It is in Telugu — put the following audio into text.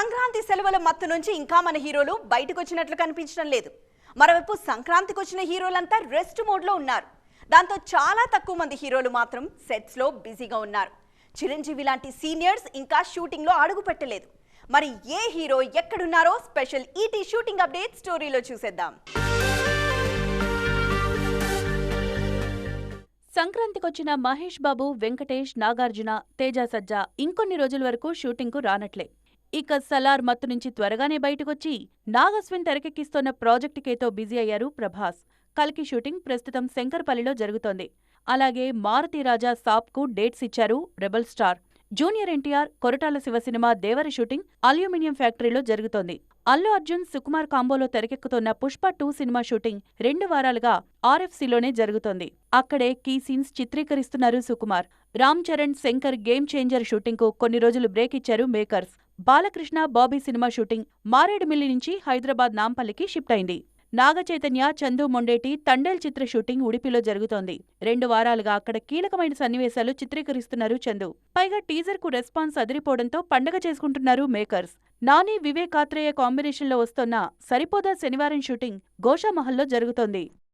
సంక్రాంతి సెలవుల మత్తు నుంచి ఇంకా మన హీరోలు బయటకు వచ్చినట్లు కనిపించడం లేదు. మరోవైపు సంక్రాంతికి వచ్చిన హీరోలంతా రెస్ట్ మోడ్లో ఉన్నారు. దాంతో చాలా తక్కువ మంది హీరోలు మాత్రం సెట్స్లో బిజీగా ఉన్నారు. చిరంజీవి లాంటి సీనియర్స్ ఇంకా షూటింగ్లో అడుగు పెట్టలేదు. మరి ఏ హీరో ఎక్కడున్నారో స్పెషల్ ఈటీ షూటింగ్ అప్డేట్ స్టోరీలో చూసేద్దాం. సంక్రాంతికొచ్చిన మహేష్ బాబు వెంకటేష్ నాగార్జున తేజ సజ్జా ఇంకొన్ని రోజుల వరకు షూటింగ్కు రానట్లే. ఇక సలార్ మత్తు నుంచి త్వరగానే బయటకొచ్చి నాగస్విన్ తెరకెక్కిస్తోన్న ప్రాజెక్టుకేతో బిజీ అయ్యారు ప్రభాస్. కల్కి షూటింగ్ ప్రస్తుతం శంకర్పల్లిలో జరుగుతోంది. అలాగే మారుతి రాజా సాప్కు డేట్స్ ఇచ్చారు rebel star. Junior NTR Koratala Siva cinema Devara shooting aluminium ఫ్యాక్టరీలో జరుగుతోంది. అల్లు అర్జున్ సుకుమార్ కాంబోలో తెరకెక్కుతోన్న పుష్ప టూ సినిమా షూటింగ్ రెండు వారాలుగా ఆర్ఎఫ్సీలోనే జరుగుతోంది. అక్కడే కీ సీన్స్ చిత్రీకరిస్తున్నారు సుకుమార్. రామ్ చరణ్ శంకర్ గేమ్ చేంజర్ షూటింగ్కు కొన్ని రోజులు బ్రేక్ ఇచ్చారు makers. Balakrishna Bobby cinema shooting Maredumilli నుంచి హైదరాబాద్ నాంపల్లికి షిఫ్ట్ అయింది. నాగచైతన్య చందు మొండేటి తండేల్ చిత్ర షూటింగ్ ఉడిపిలో జరుగుతోంది. రెండు వారాలుగా అక్కడ కీలకమైన సన్నివేశాలు చిత్రీకరిస్తున్నారు చందు. పైగా టీజర్కు రెస్పాన్స్ అదిరిపోవడంతో పండగ చేసుకుంటున్నారు మేకర్స్. నాని వివేక్ ఆత్రేయ కాంబినేషన్లో వస్తోన్న సరిపోదా శనివారం షూటింగ్ గోషామహల్లో జరుగుతోంది.